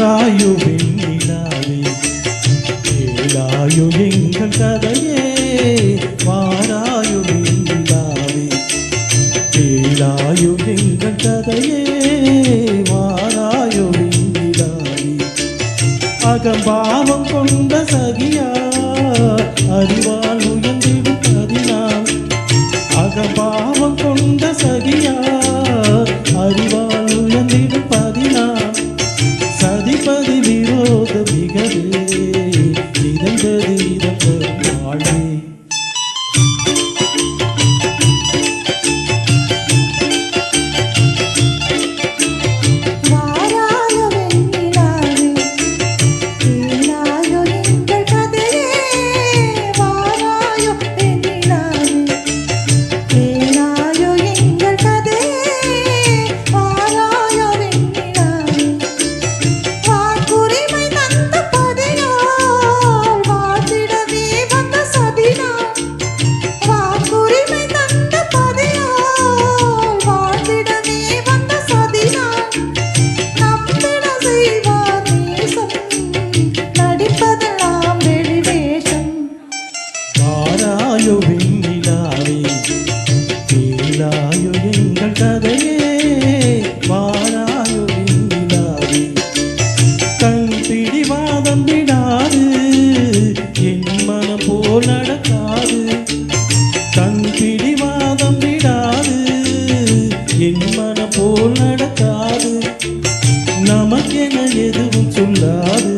நின்றாயு வெண்ணிலாவே கேளாயு எங்கள் கதையே வாராயு வெண்ணிலாவே கேளாயு எங்கள் கதையே வாராயு வெண்ணிலாவே அகம்பாவம் கொண்ட சகியா அறிவால் உயர் do. போல் நடக்காது. நமக்கென எதுவும் சொல்லாது.